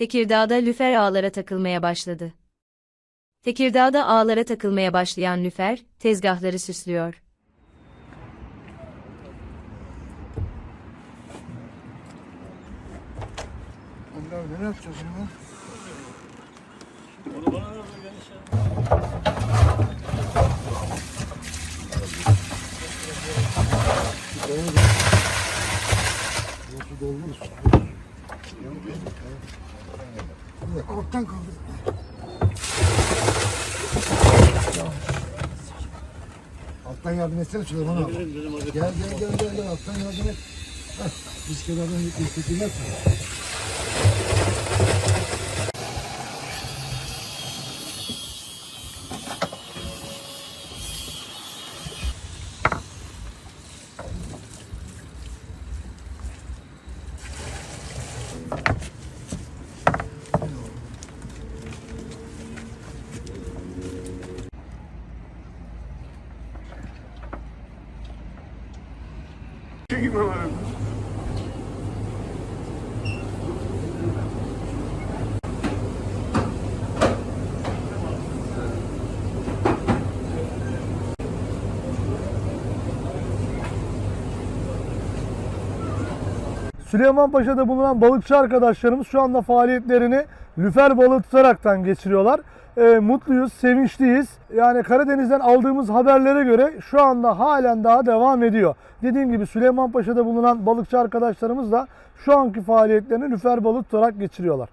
Tekirdağ'da lüfer ağlara takılmaya başladı. Tekirdağ'da ağlara takılmaya başlayan lüfer, tezgahları süslüyor. Abi nereye atacağız bunu? Burası dolmuş. Dakika, Alttan kaldır. Alttan yardım etsene Süleyman abi. Gel gel gel gel gel alttan yardım et. Heh, Biz kenardan Çekin lan. Süleymanpaşa'da bulunan balıkçı arkadaşlarımız şu anda faaliyetlerini lüfer balığı tutaraktan geçiriyorlar. Ee, mutluyuz, sevinçliyiz. Yani Karadeniz'den aldığımız haberlere göre şu anda halen daha devam ediyor. Dediğim gibi Süleymanpaşa'da bulunan balıkçı arkadaşlarımız da şu anki faaliyetlerini lüfer balığı tutarak geçiriyorlar.